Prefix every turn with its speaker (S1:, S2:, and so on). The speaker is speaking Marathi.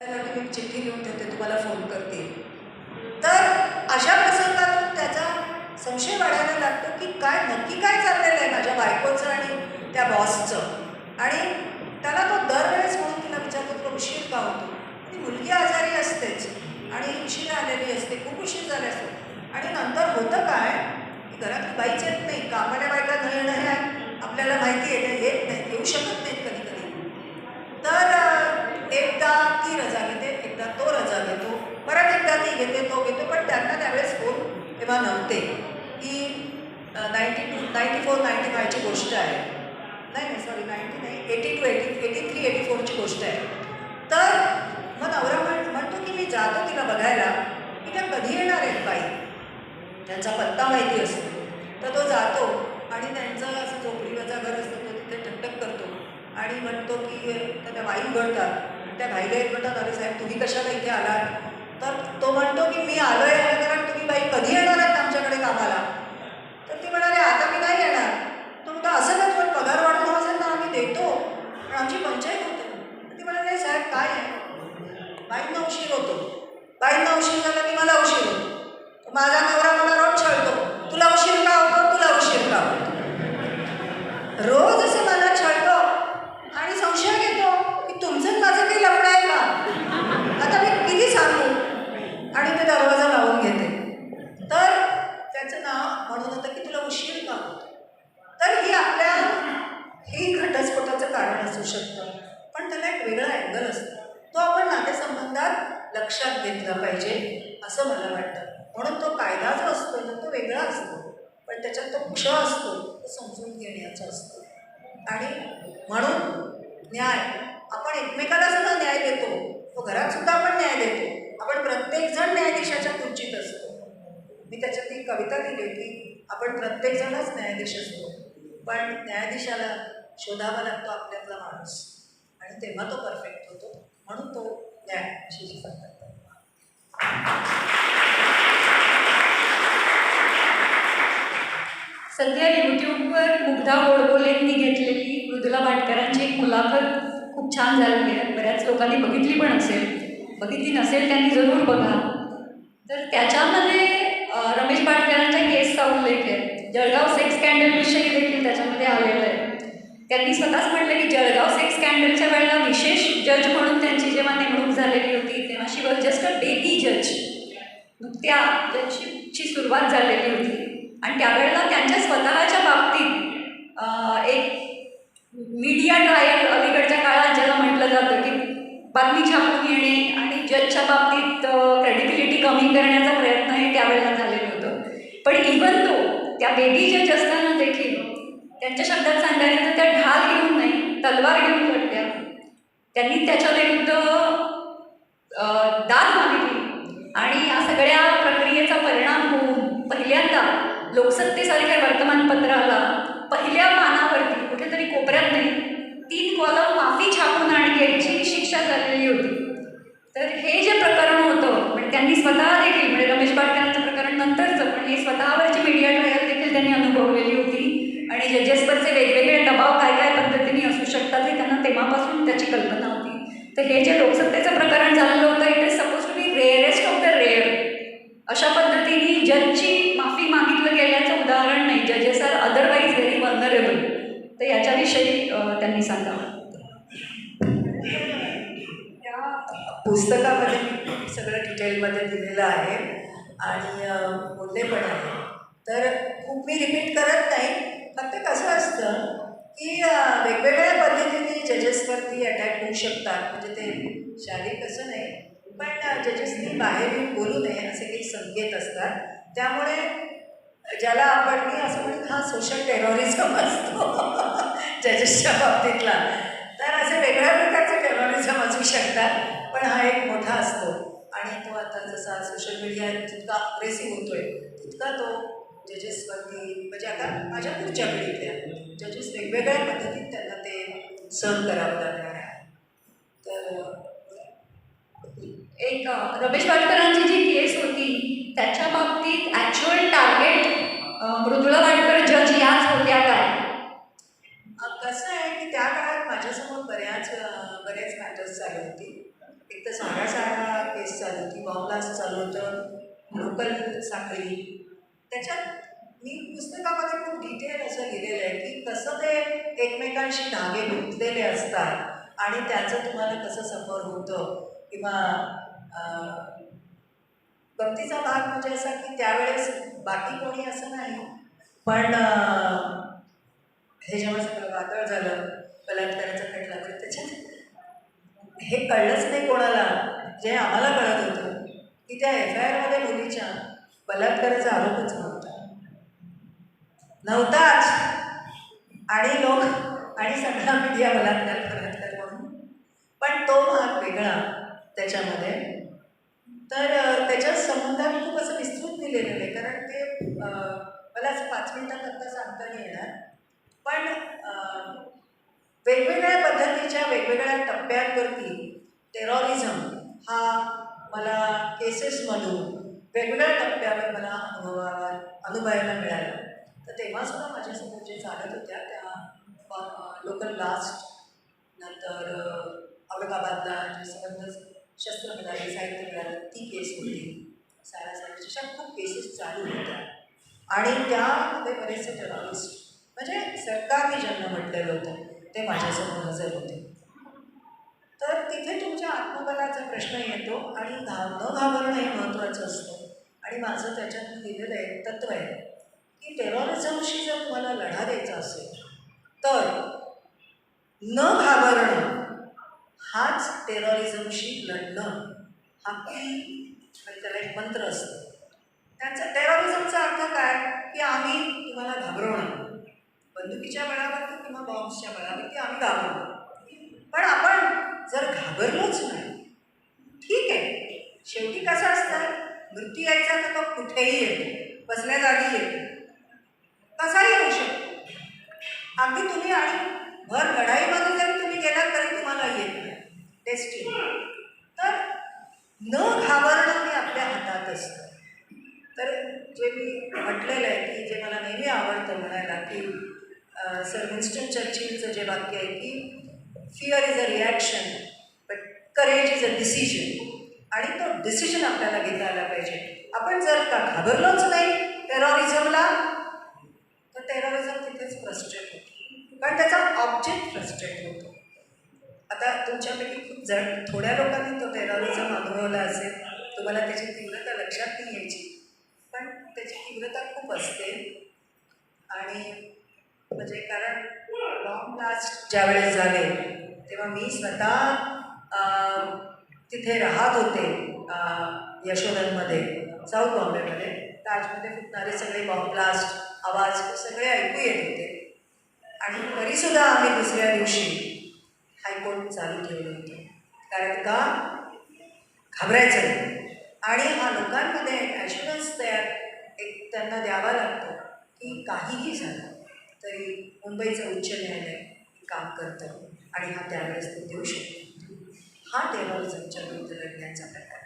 S1: मी चिठ्ठी लिहून देते तुम्हाला फोन करते. तर अशा प्रसंगातून त्याचा संशय वाढायला लागतो की काय नक्की काय चाललेलं आहे माझ्या बायकोचं आणि त्या बॉसचं आणि त्याला तो दरवेळेस म्हणून तिला विचारतो तुला उशीर का होतो? ती मुलगी आजारी असतेच आणि उशीर आलेली असते खूप उशीर झाले असते. आणि नंतर होतं काय? की घरातली बाईच येत नाही कामाला बायका न येणं हे आपल्याला माहिती आहे ते येत नाही येऊ शकत नाहीत कधी कधी तर अ, एकदा ती रजा घेते एकदा तो रजा घेतो. परत एकदा ती घेते तो घेतो पण त्यांना त्यावेळेस फोन तेव्हा नव्हते. ही ninety two ninety four ninety फायची गोष्ट आहे. नाही नाही सॉरी नाईन्टी नाही eighty two eighty eighty three eighty फोरची गोष्ट आहे. तर मग नवरा म्हण म्हणतो की मी जातो तिला बघायला. की त्या कधी येणार आहेत बाई? त्यांचा पत्ता माहिती असतो. तर तो जातो आणि त्यांचं असं झोपडीवरचा घर असतो तो तिथे टकटक करतो. आणि म्हणतो की त्या बाई उघडतात. त्या भाईला एक म्हणतात अरे साहेब तुम्ही कशाला इथे आलात? तर तो म्हणतो की मी आलो आहे कारण तुम्ही बाई कधी येणार आहात आमच्याकडे कामाला? तर ती म्हणाले आता मी नाही येणार. तो म्हणतो असं ना पण पगार वाढून असेल तर आम्ही देतो पण आमची पंचायत होते. ती म्हणाले साहेब काय आहे? बाईंना उशीर होतो. बाईंना उशीर झाला की मला उशीर होतो. माझा नवरा मला रोज छळतो. तुला उशीर का होतो? तुला उशीर का होतो? रोज असं मला छळतो आणि संशय घेतो की तुमचं आणि माझं काही लफडं आहे का आता मी किती सांगू आणि ते दरवाजा लावून घेते तर त्याचं नाव म्हणून होतं की तुला उशीर का होतो तर ही आपल्या ही घटस्फोटाचं कारण असू शकतं पण त्याला एक वेगळा अँगल असतो. तो आपण नातेसंबंधात लक्षात घेतला पाहिजे असं मला वाटतं. म्हणून तो कायदा जो असतो ना तो वेगळा असतो. पण त्याच्यात तो क्ष असतो तो समजून घेण्याचा असतो. आणि म्हणून न्याय आपण एकमेकाला सुद्धा न्याय देतो. तो घरात सुद्धा आपण न्याय देतो. आपण प्रत्येकजण न्यायाधीशाच्या खुर्चीत असतो. मी त्याच्यात एक कविता लिहिली की आपण प्रत्येकजणच न्यायाधीश असतो पण न्यायाधीशाला शोधावा लागतो आपल्यातला माणूस. आणि तेव्हा तो परफेक्ट होतो. म्हणून तो न्याय
S2: सध्या यूट्यूबवर मुग्धा गोडबोलेंनी घेतलेली मृदुला भाटकरांची एक मुलाखत खूप छान झालेली आहे. बऱ्याच लोकांनी बघितली पण असेल. बघितली नसेल त्यांनी जरूर बघा. तर त्याच्यामध्ये भाटकरांच्या उल्लेख आहे जळगाव सेक्स स्कॅन्डलविषयी देखील त्याच्यामध्ये आलेलं आहे. त्यांनी स्वतःच म्हटलं की जळगाव सेक्स स्कॅन्डलच्या वेळेला विशेष जज म्हणून त्यांची जेव्हा नेमणूक झालेली होती तेव्हा शी वॉज जस्ट अ डेटी जज नुकत्या जजची सुरुवात झालेली होती. आणि त्यावेळेला त्यांच्या स्वतःच्या बाबतीत एक मीडिया ट्रायल अलीकडच्या काळात ज्याला म्हटलं जातं की बातमी छापून येणे आणि जजच्या बाबतीत क्रेडिबिलिटी कमी करण्याचा प्रयत्न हे त्यावेळेला झालेला पण इवन तो त्या बेबी जज असताना देखील त्यांच्या शब्दात सांगायचं तर त्या ढाल घेऊन नाही तलवार घेऊन लढल्या त्यांनी त्याच्या विरुद्ध दाद मागितली. आणि या सगळ्या प्रक्रियेचा परिणाम होऊन पहिल्यांदा लोकसत्तेसारख्या वर्तमानपत्राला पहिल्या पानावरती कुठेतरी कोपऱ्यात नाही तीन कॉलम माफी छापून आणि याची शिक्षा झालेली होती तर हे जे प्रकरण होतं म्हणजे त्यांनी स्वतः देखील म्हणजे रमेश पाटकरांचं प्रकरण नंतरचं पण हे स्वतःवरची मीडिया ट्रायल देखील त्यांनी अनुभवलेली होती. आणि जजेसवरचे वेगवेगळे दबाव काय काय पद्धतीने असू शकतात हे त्यांना तेव्हापासून त्याची कल्पना होती. तर हे जे लोकसत्तेचं प्रकरण झालेलं होतं it is suppose to be rarest of the rare अशा पद्धतीने जजची माफी मागितलं गेल्याचं उदाहरण नाही. जजेस आर अदरवाईज व्हेरी वनरेबल तर याच्याविषयी त्यांनी सांगावं.
S1: पुस्तकामध्ये सगळं डिटेलमध्ये दिलेलं आहे. आणि बोलले पण आहे. तर खूप मी रिपीट करत नाही फक्त कसं असतं की वेगवेगळ्या पद्धतीने जजेसवरती अटॅक होऊ शकतात. म्हणजे ते शारीरिक असं नाही पण जजेसनी बाहेर येऊन बोलू नये असे काही संकेत असतात. त्यामुळे ज्याला आपण मी असं म्हणतो हा सोशल टेरॉरिझम असतो. जजेसच्या बाबतीतला. तर असे वेगळ्या प्रकारचे टेरॉरिझम असू शकतात पण हा एक मोठा असतो. आणि तो आता जसा सोशल मीडिया जितका अग्रेसिव्ह होतोय तितका तो जजेसवरती म्हणजे आता माझ्या पुढच्या पिढीतल्या जजेस वेगवेगळ्या पद्धतीत त्यांना ते सहन करावं लागणार आहे. तर
S2: एक रमेश वाडकरांची जी केस होती त्याच्या बाबतीत ॲक्च्युअल टार्गेट मृदुला वाडकर जज याच होत्या काय?
S1: कसं आहे की त्या काळात माझ्यासमोर बऱ्याच बऱ्याच मॅटर्स झाले होते. एक तर सारा केस चालू होती बॉम्ब्लास्ट चालू होतं लोकल साखळी त्याच्यात मी पुस्तकामध्ये खूप डिटेल असं लिहिलेलं आहे की कसं ते एकमेकांशी धागे गुंतलेले असतात आणि त्याचं तुम्हाला कसं सफर होतं किंवा अं, गमतीचा भाग म्हणजे असा की त्यावेळेस बाकी कोणी असं नाही. पण हे जेव्हा सगळं वादळ झालं बलात्काराचा खटला तर त्याच्यात हे कळलंच नाही कोणाला जे आम्हाला कळत होतं. की त्या एफ आय आरमध्ये मुलीच्या बलात्काराचा आरोपच नव्हता. नव्हताच. आणि लोक आणि सगळा मीडिया बलात्कार बलात्कार म्हणून. पण तो भाग वेगळा त्याच्यामध्ये. तर त्याच्या संबंधात खूप असं विस्तृत दिलेलं आहे. कारण ते मला असं पाच मिनिटात सांगता नाही येणार. पण वेगवेगळ्या पद्धतीच्या वेगवेगळ्या टप्प्यांवरती टेरॉरिझम हा मला केसेसमधून वेगवेगळ्या टप्प्यावर मला अनुभवावा अनुभवायला मिळालं. तर तेव्हा सुद्धा माझ्यासमोर जे चालत होत्या त्या लोकल लास्ट नंतर औरंगाबादला जे सबंध शस्त्र मिळाले साहित्य मिळालं ती केस होती. सारा अशा खूप केसेस चालू होत्या. आणि त्यामध्ये बरेचसे जर्नलिस्ट म्हणजे सरकारने ज्यांना म्हटलेलं होतं ते माझ्यासमोर हजर होते. तर तिथे तुमच्या आत्मबलाचा प्रश्न येतो आणि घाव न घाबरणं हे महत्त्वाचं असतं. आणि माझं त्याच्यात लिहिलेलं आहे तत्त्व आहे की टेरॉरिझमशी जर तुम्हाला लढा द्यायचा असेल तर न घाबरणं हाच टेरॉरिझमशी लढणं हा की त्याला एक मंत्र असतं. त्यांचा टेरॉरिझमचा अर्थ काय? की आम्ही तुम्हाला घाबरवणार. बंदुकीच्या बळावरती किंवा बॉम्बच्या बळावरती आम्ही घाबरवणार पण आपण जर घाबरलोच नाही ठीक आहे शेवटी कसं असतं मृत्यू यायचा तर तो कुठेही येतो. बसल्या जागी येतो. कसाही येऊ शकतो. अगदी तुम्ही आणि भर लढाईमध्ये जरी तुम्ही गेलात तरी तुम्हाला येत नाही. टेस्टिंग तर न घाबरणं हे आपल्या हातात असतं. तर जे मी म्हटलेलं आहे की जे मला नेहमी आवडतं म्हणायला की सर विन्स्टन चर्चिलचं जे वाक्य आहे की fear is a reaction but courage is a decision आणि तो डिसिजन आपल्याला घेता आला पाहिजे. आपण जर का घाबरलोच नाही टेरॉरिझमला तर टेरॉरिझम तिथेच फ्रस्ट्रेट होतो. कारण त्याचा ऑब्जेक्ट फ्रस्ट्रेट होतो. आता तुमच्यापैकी खूप जण थोड्या लोकांनी तो टेरॉरिझम अनुभवला असेल. तुम्हाला त्याची तीव्रता लक्षात नाही यायची. पण त्याची तीव्रता खूप असते. आणि म्हणजे कारण लॉंग लास्ट ज्यावेळेस झाले तेव्हा मी स्वतः तिथे राहत होते अं, यशोधनमध्ये साऊथ बॉम्बेमध्ये ताजमध्ये फुटणारे सगळे बॉम्ब ब्लास्ट आवाज सगळे ऐकू येत होते. आणि तरीसुद्धा आम्ही दुसऱ्या दिवशी हायकोर्ट चालू ठेवलं होतं. कारण का? घाबरायचं नाही. आणि हा लोकांमध्ये ॲश्युरन्स तयार एक त्यांना द्यावा लागतो की काहीही झालं तरी मुंबईचं उच्च न्यायालय काम करतं आणि हा त्यावेळेस ते देऊ शकतो. हा टेरॉरिझमच्या विरुद्ध लढण्याचा प्रकार.